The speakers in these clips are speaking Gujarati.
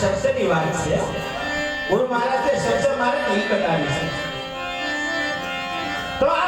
શબ્દની વાત છે. હું મારા તે શબ્દ મારે નહીં બતાવી છે તો આ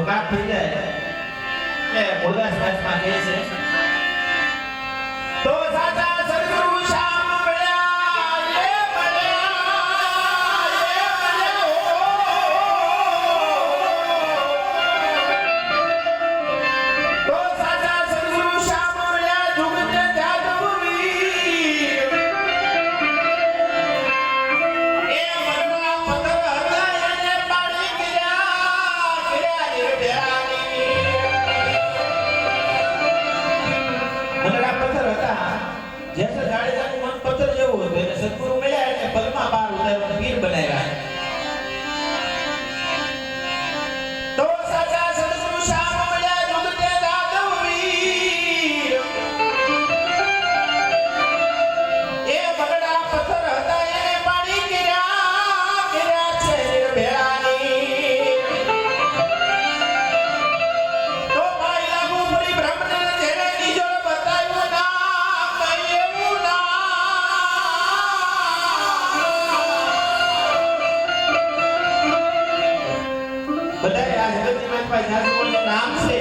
ઓકાત થઈ જાય એટલે મોરલા શ્વાસમાં કહે છે નામ છે,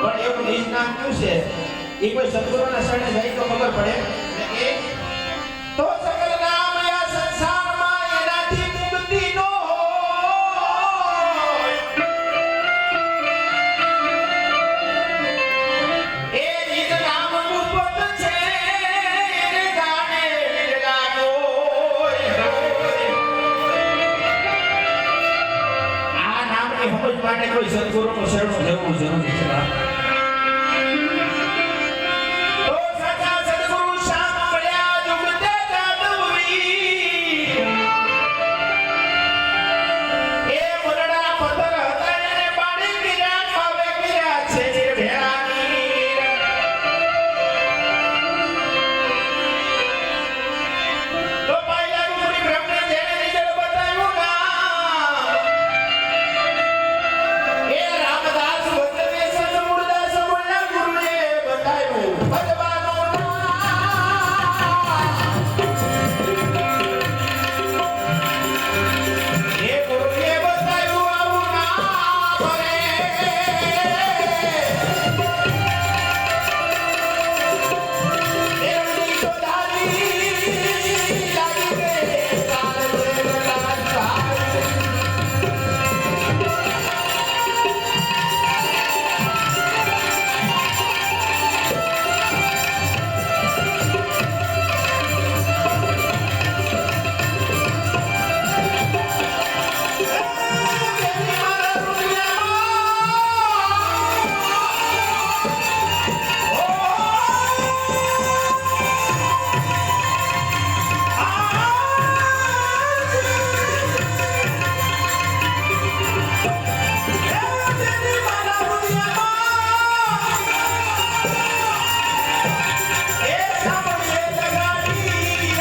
પણ એવું નિજ નામ કયું છે? એ કોઈ સદગુરુના શરણે જાય તો ખબર પડે? એ એ સમજ માટે કોઈ સદગુરુનું શરણું જવું જરૂરી છે.